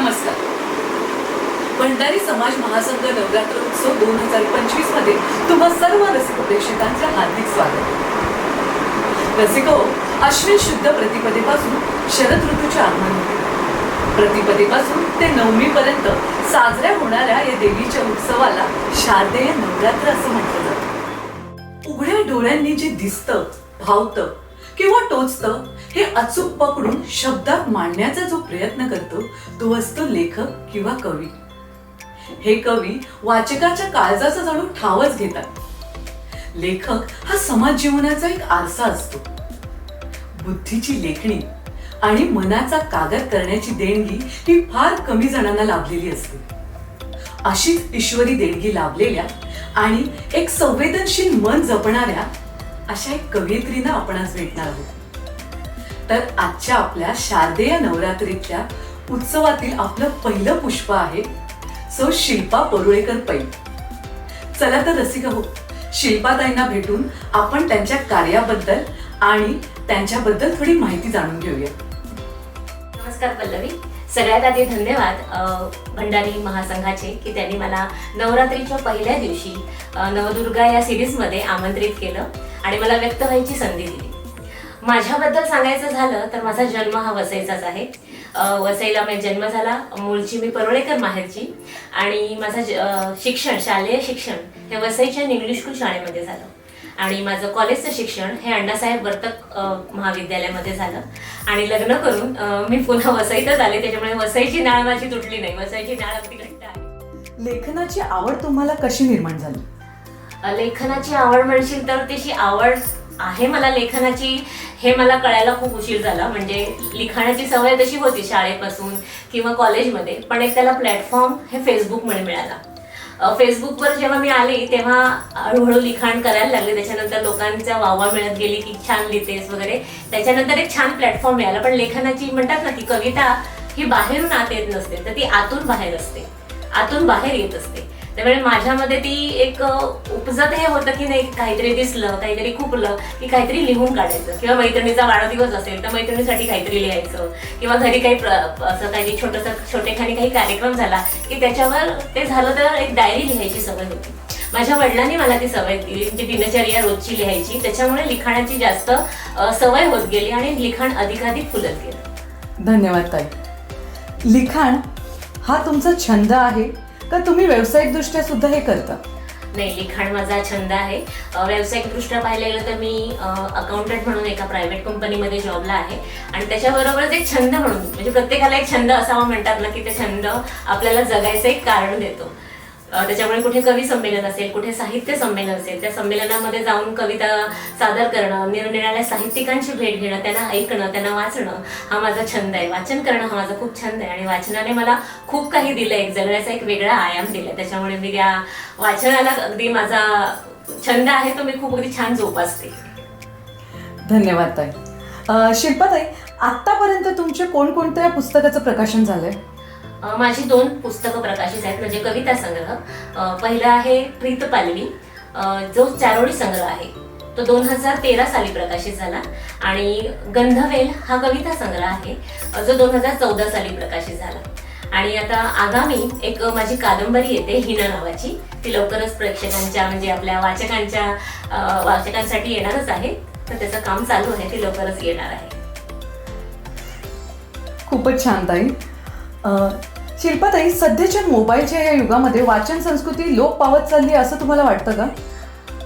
नमस्कार भंडारी समाज महासंघ नवरात्र उत्सव दोन हजार पंचवीसमध्ये तुम्हा सर्व रसिक प्रेक्षकांचे हार्दिक स्वागत. रसिको अश्विन शुद्ध प्रतिपदेपासून शरद ऋतूचे आगमन. होते प्रतिपदेपासून ते नवमी पर्यंत साजऱ्या होणाऱ्या या देवीच्या उत्सवाला शारदेय नवरात्र असं म्हटलं जातं. उघड्या डोळ्यांनी जे दिसतं भावतं किंवा टोचतं हे अचूक पकडून शब्दात मांडण्याचा जो प्रयत्न करतो तो असतो लेखक किंवा कवी. हे कवी वाचकाच्या काळजाचा जणू ठावच घेतात. लेखक हा समाज जीवनाचा एक आरसा असतो. बुद्धीची लेखणी आणि मनाचा कागद करण्याची देणगी ही फार कमी जणांना लाभलेली असते. अशीच ईश्वरी देणगी लाभलेल्या आणि एक संवेदनशील मन जपणाऱ्या अशा एक कवयित्रीनं आपण आज भेटणार आहोत. तर आजच्या आपल्या शारदेय नवरात्रीतल्या उत्सवातील आपलं पहिलं पुष्प आहे सो शिल्पा परुळेकर पै चला तर रसिक हो शिल्पाताईंना भेटून आपण त्यांच्या कार्याबद्दल आणि त्यांच्याबद्दल थोडी माहिती जाणून घेऊया नमस्कार पल्लवी. सगळ्यात आधी धन्यवाद भंडारी महासंघाचे की त्यांनी मला नवरात्रीच्या पहिल्या दिवशी नवदुर्गा या सिरीजमध्ये आमंत्रित केलं आणि मला व्यक्त व्हायची संधी दिली. माझ्याबद्दल सांगायचं झालं तर माझा जन्म हा वसईचाच आहे. वसईला माझा जन्म झाला. मूळची मी परुळेकर माहेरची. आणि माझं शिक्षण शालेय शिक्षण हे वसईच्या इंग्लिश स्कूल शाळेमध्ये झालं. आणि माझं कॉलेजचं शिक्षण हे अण्णासाहेब वर्तक महाविद्यालयामध्ये झालं. आणि लग्न करून मी पुन्हा वसईतच आले. त्याच्यामुळे वसईची नाळ माझी तुटली नाही. वसईची नाळ अगदी घट्ट आहे. लेखनाची आवड तुम्हाला कशी निर्माण झाली? लेखनाची आवड म्हणशील तर तशी आवड आहे मला लेखनाची हे मला कळायला खूप उशीर झाला. म्हणजे लिखाणाची सवय तशी होती शाळेपासून किंवा कॉलेजमध्ये पण एक त्याला प्लॅटफॉर्म हे फेसबुकमुळे मिळाला. फेसबुकवर जेव्हा मी आले तेव्हा हळूहळू लिखाण करायला लागले. त्याच्यानंतर लोकांचा वावा मिळत गेली की छान लिहितेस वगैरे. त्याच्यानंतर एक छान प्लॅटफॉर्म मिळाला. पण लेखनाची म्हणतात ना की कविता ही बाहेरून आत येत नसते तर ती आतून बाहेर असते. आतून बाहेर येत असते. त्यामुळे माझ्यामध्ये ती एक उपजत हे होतं की नाही काहीतरी दिसलं काहीतरी खुपलं की काहीतरी लिहून काढायचं. किंवा मैत्रिणीचा वाढदिवस असेल तर मैत्रिणीसाठी काहीतरी लिहायचं. किंवा घरी काही प्र- असं काही छोटंसं छोटेखानी काही कार्यक्रम झाला की त्याच्यावर ते झालं तर एक डायरी लिहायची सवय होती. माझ्या वडिलांनी मला ती सवय दिली म्हणजे दिनचर्या रोजची लिहायची. त्याच्यामुळे लिखाणाची जास्त सवय होत गेली आणि लिखाण अधिकाधिक फुलत गेलं. धन्यवाद ताई. लिखाण हा तुमचा छंद आहे का तुम्ही व्यावसायिकदृष्ट्या सुद्धा हे करता? नाही लिखाण माझा छंद आहे. व्यावसायिकदृष्ट्या पाहायला गेलं तर मी अकाउंटंट म्हणून एका प्रायव्हेट कंपनीमध्ये जॉबला आहे. आणि त्याच्याबरोबरच एक छंद म्हणून म्हणजे प्रत्येकाला एक छंद असावा म्हणतात ना की ते छंद आपल्याला जगायचं एक कारण देतो. त्याच्यामुळे कुठे कवी संमेलन असेल कुठे साहित्य संमेलन असेल त्या संमेलनामध्ये जाऊन कविता सादर करणं निरनिराळ्या साहित्यिकांची भेट घेणं त्यांना ऐकणं त्यांना वाचणं हा माझा छंद आहे. वाचन करणं हा माझा खूप छंद आहे. आणि वाचनाने मला खूप काही दिलं एक जगण्याचा एक वेगळा आयाम दिला त्याच्यामुळे मी त्या वाचनाला अगदी माझा छंद आहे तो मी खूप अगदी छान जोपासते. धन्यवाद ताई. अं, शिल्पाताई आत्तापर्यंत तुमचे कोणकोणत्या पुस्तकाचं प्रकाशन झालंय? माझी दोन पुस्तकं प्रकाशित आहेत म्हणजे कविता संग्रह. पहिलं आहे प्रीत पालवी जो चारोळी संग्रह आहे तो दोन हजार तेरा साली प्रकाशित झाला. आणि गंधवेल हा कविता संग्रह आहे जो दोन हजार चौदा साली प्रकाशित झाला. आणि आता आगामी एक माझी कादंबरी येते हिना नावाची. ती लवकरच प्रेक्षकांच्या म्हणजे आपल्या वाचकांच्या वाचकांसाठी येणारच आहे. तर त्याचं काम चालू आहे ती लवकरच येणार आहे. खूपच छान ताई. शिल्पाताई सध्याच्या मोबाईलच्या या युगामध्ये वाचन संस्कृती लोप पावत चालली आहे असं तुम्हाला वाटतं का?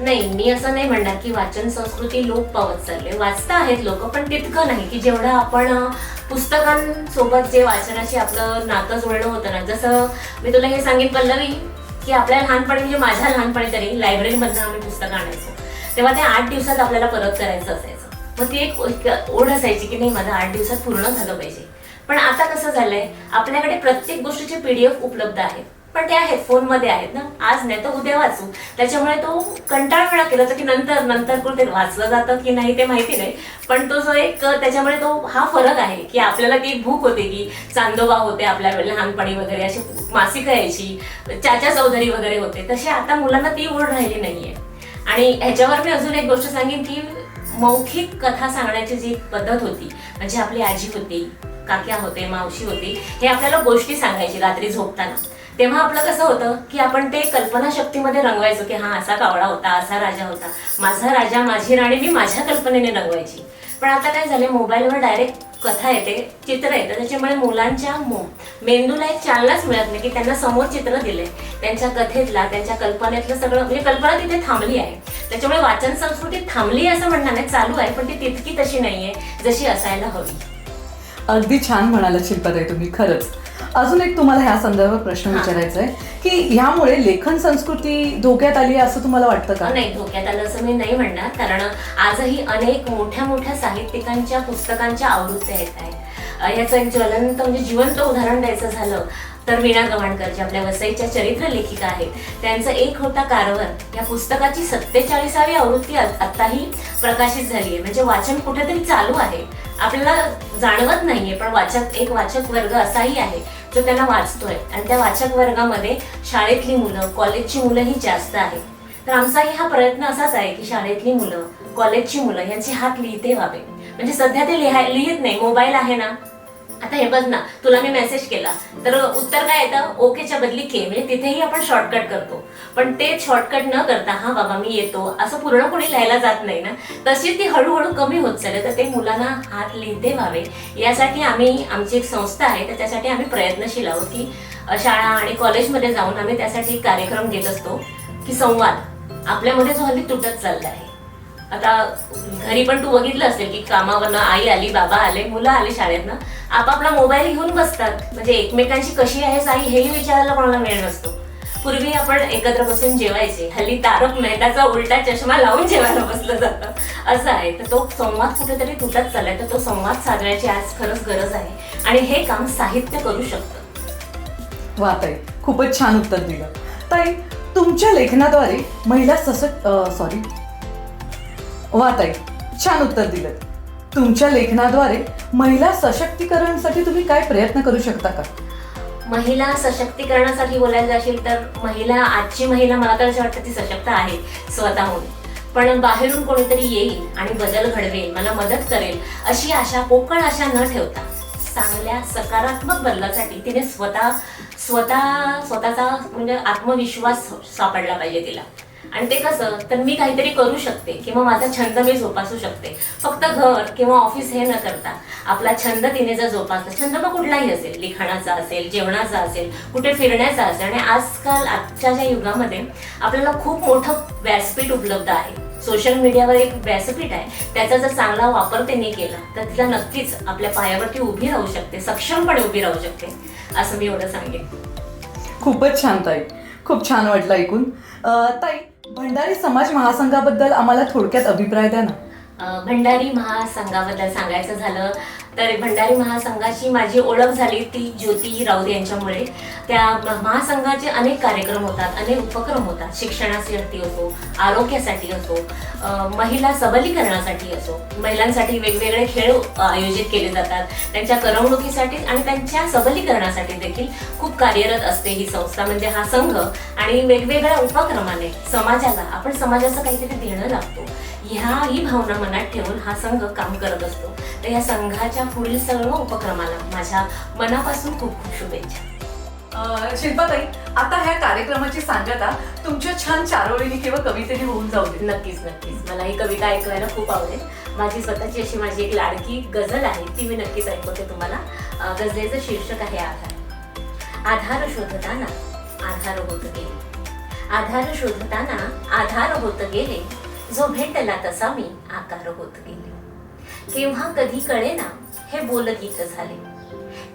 नाही मी असं नाही म्हणणार की वाचन संस्कृती लोप पावत चालले वाचता आहेत लोक पण तितकं नाही की जेवढं आपण पुस्तकांसोबत जे वाचनाशी आपलं नातं जुळणं होतं ना जसं मी तुला हे सांगेन पल्लवी की आपल्या लहानपणी म्हणजे माझ्या लहानपणी तरी लायब्ररीमधनं आम्ही पुस्तकं आणायचो. तेव्हा ते आठ दिवसात आपल्याला परत करायचं असायचं. मग ती एक एक ओढ असायची की नाही माझं आठ दिवसात पूर्ण झालं पाहिजे. पण आता कसं झालंय? आपल्याकडे प्रत्येक गोष्टीचे पीडीएफ उपलब्ध आहेत. पण ते आहेत फोनमध्ये आहेत ना. आज नाही तर उद्या वाचू. त्याच्यामुळे तो कंटाळ केला तर की नंतर नंतर कुठे वाचलं जातं की नाही ते माहिती नाही. पण तो जो एक त्याच्यामुळे तो हा फरक आहे की आपल्याला ती भूक होते की चांदोबा होते आपल्या लहानपणी वगैरे अशी मासिक यायची चाचा चौधरी वगैरे होते. तसे आता मुलांना ती ओढ राहिली नाहीये. आणि ह्याच्यावर मी अजून एक गोष्ट सांगेन की मौखिक कथा सांगण्याची जी पद्धत होती म्हणजे आपली आजी होती काक्या होते मावशी होती हे आपल्याला गोष्टी सांगायची रात्री झोपताना. तेव्हा आपलं कसं होतं की आपण ते कल्पनाशक्तीमध्ये रंगवायचो की हा असा कावळा होता असा राजा होता. माझा राजा माझी राणी मी माझ्या कल्पनेने रंगवायची. पण आता काय झाले मोबाईलवर डायरेक्ट कथा येते चित्र येतं. त्याच्यामुळे मुलांच्या मो- मेंदूला एक चालनाच मिळत नाही की त्यांना समोर चित्र दिलंय. त्यांच्या कथेतला त्यांच्या कल्पनेतलं सगळं म्हणजे कल्पना तिथे थांबली आहे. त्याच्यामुळे वाचन संस्कृती थांबली आहे असं म्हणणार नाही चालू आहे पण ती तितकी तशी नाही आहे जशी असायला हवी. अगदी छान म्हणाला शिल्पाताई तुम्ही खरंच. अजून एक तुम्हाला ह्या संदर्भात प्रश्न. विचारायचा आहे की ह्यामुळे लेखन संस्कृती धोक्यात आली आहे असं तुम्हाला वाटतं का? नाही धोक्यात आलं असं मी नाही म्हणणार कारण आजही अनेक मोठ्या मोठ्या साहित्यिकांच्या पुस्तकांच्या आवृत्त्या येत आहेत. याचं एक ज्वलंत म्हणजे जिवंत उदाहरण द्यायचं झालं तर वीणा गवाणकर ज्या आपल्या वसईच्या चरित्र लेखिका आहेत. त्यांचं एक होता कारवर या पुस्तकाची सत्तेचाळीसावी आवृत्ती आत्ताही प्रकाशित झाली आहे. म्हणजे वाचन कुठेतरी चालू आहे. आपल्याला जाणवत नाहीये पण वाचक एक वाचक वर्ग असाही आहे जो त्यांना वाचतोय. आणि त्या वाचक वर्गामध्ये शाळेतली मुलं कॉलेजची मुलंही जास्त आहेत. तर आमचाही हा प्रयत्न असाच आहे की शाळेतली मुलं कॉलेजची मुलं यांचे हात लिहिते व्हावे. म्हणजे सध्या ते लिहाय लिहित नाही मोबाईल आहे ना. आता हे बघ ना तुला मी मेसेज केला. तर उत्तर काय येतं? ओकेच्या बदली के म्हणजे तिथेही आपण शॉर्टकट करतो. पण ते शॉर्टकट न करता हा बाबा मी येतो. असं पूर्ण कोणी लिहायला जात नाही ना. तशी ती हळूहळू कमी होत चालले. तर ते मुलांना हात लिहिते व्हावे. यासाठी आम्ही आमची एक संस्था आहे. तर त्यासाठी आम्ही प्रयत्नशील आहोत की शाळा आणि कॉलेजमध्ये जाऊन आम्ही त्यासाठी कार्यक्रम घेत असतो की संवाद. आपल्यामध्ये जो हल्ली तुटत चालला आहे. आता घरी पण तू बघितलं असेल की कामावरनं आई आली बाबा आले मुलं आले शाळेतनं. आपापला मोबाईल घेऊन बसतात. म्हणजे एकमेकांशी कशी आहेस आई हेही विचारायला कोणाला वेळ नसतो. पूर्वी आपण एकत्र बसून जेवायचे. हल्ली तारक मेहताचा उलटा चष्मा लावून जेवायला बसलं जातं. असं आहे. तर तो संवाद कुठेतरी तुटत चाललाय. तर तो संवाद साधण्याची आज खरंच गरज आहे. आणि हे काम साहित्य करू शकतं. वा ताई खूपच छान उत्तर दिलं. ताई तुमच्या लेखनाद्वारे महिला सशक्त सॉरी वा ताई छान उत्तर दिलं. तुमच्या लेखनाद्वारे महिला सशक्तीकरणासाठी तुम्ही काय प्रयत्न करू शकता का? महिला सशक्तीकरणासाठी बोलायचं असेल तर महिला आजची महिला मला तर असं वाटतं ती सशक्त आहे स्वतःहून. पण बाहेरून कोणीतरी येईल आणि बदल घडवेल मला मदत करेल अशी आशा पोकळ आशा न ठेवता चांगल्या सकारात्मक बदलासाठी तिने स्वतः स्वतः स्वतःचा म्हणजे आत्मविश्वास सापडला पाहिजे तिला. आणि ते कसं तर मी काहीतरी करू शकते किंवा माझा छंद मी जोपासू शकते. फक्त घर किंवा ऑफिस हे न करता आपला छंद तिने जर जोपासला छंद मग कुठलाही असेल लिखाणाचा असेल जेवणाचा असेल कुठे फिरण्याचा असेल. आणि आजकाल आजच्या ज्या युगामध्ये आपल्याला खूप मोठं व्यासपीठ उपलब्ध आहे. सोशल मीडियावर एक व्यासपीठ आहे. त्याचा जर चांगला वापर त्यांनी केला तर तिला नक्कीच आपल्या पायावरती उभी राहू शकते सक्षमपणे उभी राहू शकते असं मी एवढं सांगेन. खूपच छान ताई. खूप छान वाटलं ऐकून. ताई भंडारी समाज महासंघाबद्दल आम्हाला थोडक्यात अभिप्राय द्या ना. भंडारी महासंघाबद्दल सांगायचं झालं तर भंडारी महासंघाची माझी ओळख झाली ती ज्योती राऊत यांच्यामुळे. त्या महासंघाचे अनेक कार्यक्रम होतात अनेक उपक्रम होतात. शिक्षणासाठी असो आरोग्यासाठी असो महिला सबलीकरणासाठी असो. महिलांसाठी वेगवेगळे खेळ आयोजित केले जातात. त्यांच्या करमणुकीसाठी आणि त्यांच्या सबलीकरणासाठी देखील खूप कार्यरत असते ही संस्था. म्हणजे हा संघ आणि वेगवेगळ्या उपक्रमाने समाजाला आपण समाजाचं काहीतरी देणं लागतो. ह्या ही भावना मनात ठेवून हा संघ काम करत असतो. तर या संघाच्या पुढील सर्व उपक्रमाला माझ्या मनापासून खूप खूप शुभेच्छा. शिल्पाताई आता ह्या कार्यक्रमाची सांगता तुमच्या छान चारोळीने किंवा कवितेने होऊन जाऊ दे. नक्कीच नक्कीच. मला ही कविता ऐकवायला खूप आवडेल. माझी स्वतःची अशी माझी एक लाडकी गझल आहे ती मी नक्कीच ऐकवते तुम्हाला. गझलेचं शीर्षक आहे आधार. आधार शोधताना आधार होत गेले. आधार शोधताना आधार होत गेले. जो भेटला तसा मी आकार होत गेले. केव्हा कधी कळेना हे बोलगीत झाले.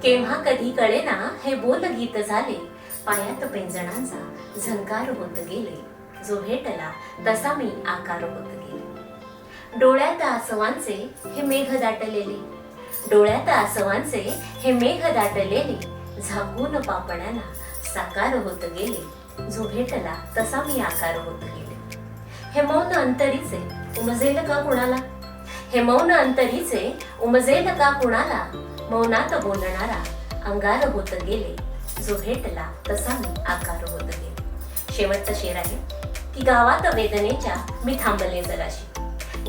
केव्हा कधी कळेना हे बोलगीत झाले. पायात पेंजणांचा झंकार होत गेले. जो भेटला तसा मी आकार होत गेले. डोळ्यात आसवांचे हे मेघ दाटलेले. डोळ्यात आसवांचे हे मेघ दाटलेले. झाकून पापण्याला साकार होत गेले. जो भेटला तसा मी आकार होत गेले. हे मौन अंतरीचे उमजेल का कुणाला? हे मौन अंतरीचे उमजेल का कुणाला? मौनात बोलणारा अंगार होत गेले जो भेटला तसा मी आकार होत गेले. शेवटचा शेर आहे की गावात वेदनेच्या मी थांबले जराशी.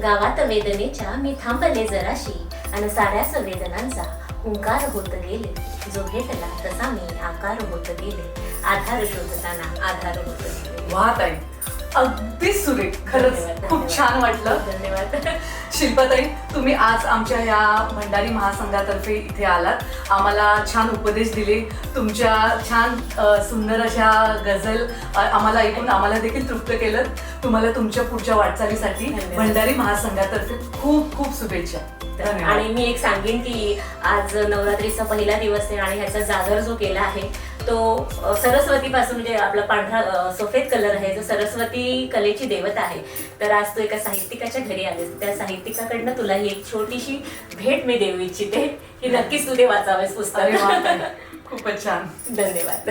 गावात वेदनेच्या मी थांबले जराशी आणि साऱ्याच वेदनांचा हुंकार होत गेले जो भेटला तसा मी आकार होत गेले. आधार शोधताना आधार होत गेले. वा ताई अगदी सुरेख. खरंच खूप छान वाटलं. धन्यवाद. शिल्पाताई तुम्ही आज आमच्या ह्या भंडारी महासंघातर्फे इथे आलात. आम्हाला छान उपदेश दिले. तुमच्या छान सुंदर अशा गझल आम्हाला ऐकून आम्हाला देखील तृप्त केलं. तुम्हाला तुमच्या पुढच्या वाटचालीसाठी. भंडारी महासंघातर्फे खूप खूप शुभेच्छा. आणि मी एक सांगेन की आज नवरात्रीचा पहिला दिवस आहे आणि ह्याचा जागर जो केला आहे तो सरस्वतीपासून म्हणजे आपला पांढरा सफेद कलर आहे जो सरस्वती कलेची देवता आहे. तर आज तू एका साहित्यिकाच्या घरी आलीस. त्या साहित्यिकाकडनं तुला ही एक छोटीशी भेट मी देऊ इच्छिते. की नक्कीच तू ते वाचावेस पुस्तक. खूपच छान. धन्यवाद.